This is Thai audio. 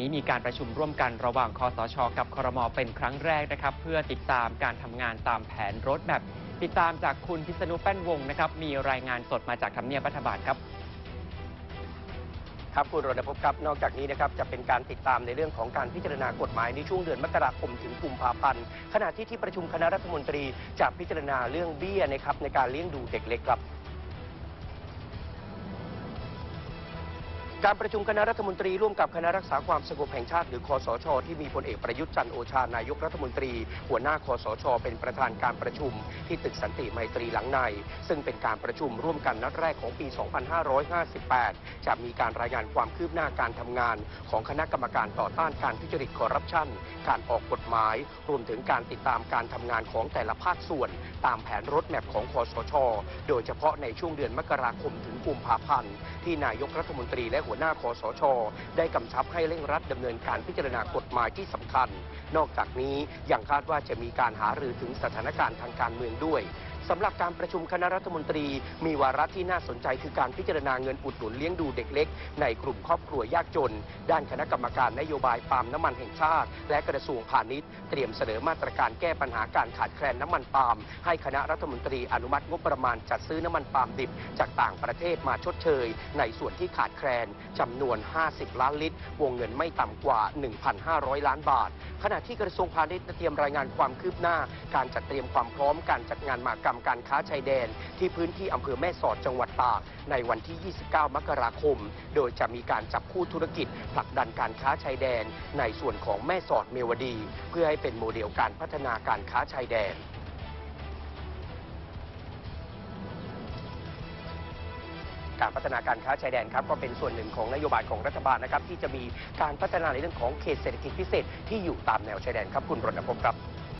นี้มีการประชุมร่วมกันระหว่างคอสช กับครมเป็นครั้งแรกนะครับ เพื่อติดตามการทำงานตามแผนรถแบบติดตามจากคุณพิษณุแป้นวงนะครับ มีรายงานสดมาจากทำเนียบรัฐบาลครับครับคุณรณพบครับนอกจากนี้นะครับจะเป็นการติดตามในเรื่องของการพิจารณากฎหมายในช่วงเดือนมกราคมถึงกุมภาพันธ์ขณะที่ที่ประชุมคณะรัฐมนตรีจะพิจารณาเรื่องเบี้ยนะครับในการเลี้ยงดูเด็กเล็กครับ การประชุมคณะรัฐมนตรีร่วมกับคณะรักษาความสงบแห่งชาติหรือคอสช ที่มีพลเอกประยุทธ์จันโอชานายกรัฐมนตรี หัวหน้าคอสช เป็นประธานการประชุม ที่ตึกสันติไมตรีหลังใน ซึ่งเป็นการประชุมร่วมกันนัดแรกของปี 2558 จะมีการรายงานความคืบหน้าการทำงาน ของคณะกรรมการต่อต้านการทุจริตคอร์รัปชันการออกกฎหมาย รวมถึงการติดตามการทำงานของแต่ละภาคส่วน ตามแผนรถแมพของคอสช โดยเฉพาะในช่วงเดือนมกราคมถึงกุมภาพันธ์ที่นายกรัฐมนตรีและหัวหน้าคอสช ได้กำชับให้เร่งรัดดำเนินการพิจารณากฎหมายที่สำคัญ นอกจากนี้ยังคาดว่าจะมีการหารือถึงสถานการณ์ทางการเมืองด้วย สำหรับการประชุมคณะรัฐมนตรี มีวาระที่น่าสนใจคือการพิจารณาเงินอุดหนุนเลี้ยงดูเด็กเล็ก ในกลุ่มครอบครัวยากจน ด้านคณะกรรมการนโยบายปาล์มน้ำมันแห่งชาติ และกระทรวงพาณิชย์เตรียมเสนอมาตรการแก้ปัญหาการขาดแคลนน้ำมันปาล์มให้คณะรัฐมนตรีอนุมัติงบประมาณจัดซื้อน้ำมันปาล์มดิบ จากต่างประเทศมาชดเชย ในส่วนที่ขาดแคลนจำนวน 50 ล้านลิตร วงเงินไม่ต่ำกว่า 1,500 ล้านบาท ขณะที่กระทรวงพาณิชย์เตรียมรายงานความคืบหน้า การจัดเตรียมความพร้อมการจัดงานมหกรรมการค้าชายแดน ที่พื้นที่อำเภอแม่สอดจังหวัดตากในวันที่ 29 มกราคม โดยจะมีการจับคู่ธุรกิจผลักดันการค้าชายแดน ในส่วนของแม่สอดเมวดี เพื่อให้เป็นโมเดลการพัฒนาการค้าชายแดนการพัฒนาการค้าชายแดนครับก็เป็นส่วนหนึ่งของนโยบายของรัฐบาลนะครับที่จะมีการพัฒนาในเรื่องของเขตเศรษฐกิจพิเศษที่อยู่ตามแนวชายแดนครับคุณรณพงศ์ครับ